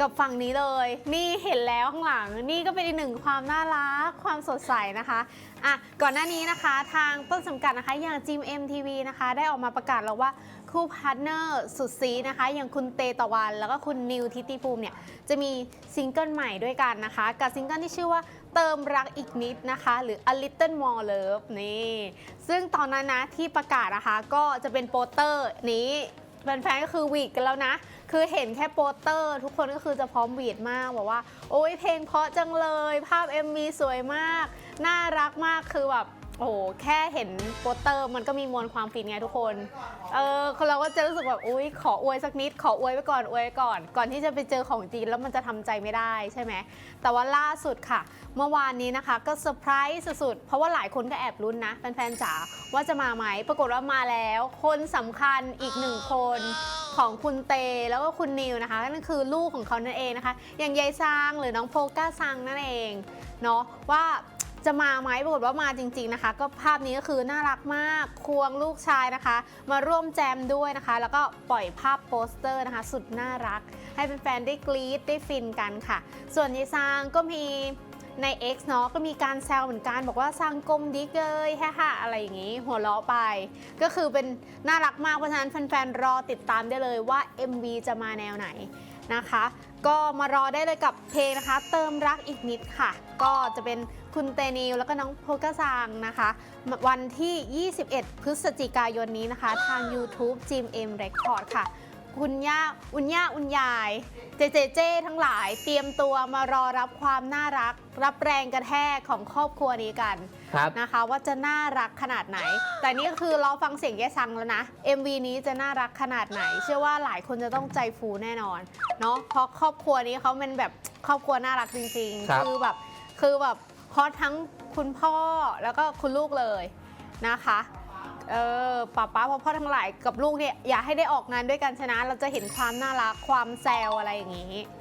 กับฝั่งนี้เลย นี่เห็นแล้วข้างหลัง นี่ก็เป็นอีกหนึ่งความน่ารัก ความสดใสนะคะอะก่อนหน้านี้นะคะทางต้นสังกัดนะคะอย่างจิม MTV นะคะ ได้ออกมาประกาศแล้วว่าคู่พาร์ทเนอร์สุดซีนะคะ อย่างคุณเตตะวัน แล้วก็คุณนิวทิติภูมิเนี่ย จะมีซิงเกิลใหม่ด้วยกันนะคะ กับซิงเกิลที่ชื่อว่าเติมรักอีกนิดนะคะ หรือ A Little More Love นี่ ซึ่งตอนนั้นนะที่ประกาศนะคะก็จะเป็นโปสเตอร์นี้ แฟนๆก็คือหวีดกันแล้วนะ คือเห็นแค่โปสเตอร์ ทุกคนก็คือจะพร้อมหวีดมากบอกว่า โอ้ยเพลงเพราะจังเลย ภาพ MV สวยมาก น่ารักมากคือแบบ โอ้แค่เห็นโปสเตอร์มันก็มีมวลความฟินไงทุกคน เออเราก็จะรู้สึกแบบอุ้ยขออวยสักนิด ขออวยไว้ก่อนอวยไว้ก่อน ก่อนที่จะไปเจอของจริงแล้วมันจะทำใจไม่ได้ใช่ไหม แต่ว่าล่าสุดค่ะ เมื่อวานนี้นะคะ ก็เซอร์ไพรส์สุดๆ เพราะว่าหลายคนก็แอบลุ้นนะแฟนๆจ๋าว่าจะมาไหม ปรากฏว่ามาแล้ว คนสำคัญอีกหนึ่งคนของคุณเตแล้วก็คุณนิวนะคะนั่นคือลูกของเขานั่นเองนะคะ อย่างยายซางหรือน้องโพก้าซังนั่นเองเนาะว่า จะมาไหมปรากฏว่ามาจริง ๆนะคะ ก็ภาพนี้ก็คือน่ารักมากควงลูกชายนะคะ มาร่วมแจมด้วยนะคะ แล้วก็ปล่อยภาพโปสเตอร์นะคะ สุดน่ารัก ให้แฟนๆได้กรี๊ดได้ฟินกันค่ะ ส่วนยายซางก็มีใน X เนาะก็มีการแซวเหมือนกันบอกว่าสร้างกลมดิกเลยแฮ่ะอะไรอย่างนี้ หัวเราะไป ก็คือเป็นน่ารักมากเพราะฉะนั้นแฟนๆรอติดตามได้เลยว่า MV จะมาแนวไหน นะคะ ก็มารอได้เลยกับเพลงนะคะ เติมรักอีกนิดค่ะ ก็จะเป็นคุณเตนิวแล้วก็น้องโพกซังนะคะ วันที่ 21 พฤศจิกายนนี้นะคะ ทาง YouTube GMM Record ค่ะ คุณย่าอุณย่าอุณยาย เจเจเจทั้งหลายเตรียมตัวมารอรับความน่ารัก รับแรงกระแทกของครอบครัวนี้กันครับ นะคะ ว่าจะน่ารักขนาดไหน แต่นี่ก็คือเราฟังเสียงแย่ซังแล้วนะ MV นี้จะน่ารักขนาดไหน เชื่อว่าหลายคนจะต้องใจฟูแน่นอนเนาะเพราะครอบครัวนี้เขาเป็นแบบครอบครัวน่ารักจริงครับ ๆ คือแบบคือแบบฮอตทั้งคุณพ่อแล้วก็คุณลูกเลยนะคะ เออป้าป้าพ่อพ่อทั้งหลายกับลูกเนี่ยอยากให้ได้ออกงานด้วยกันชนะ เราจะเห็นความน่ารักความแซวอะไรอย่างนี้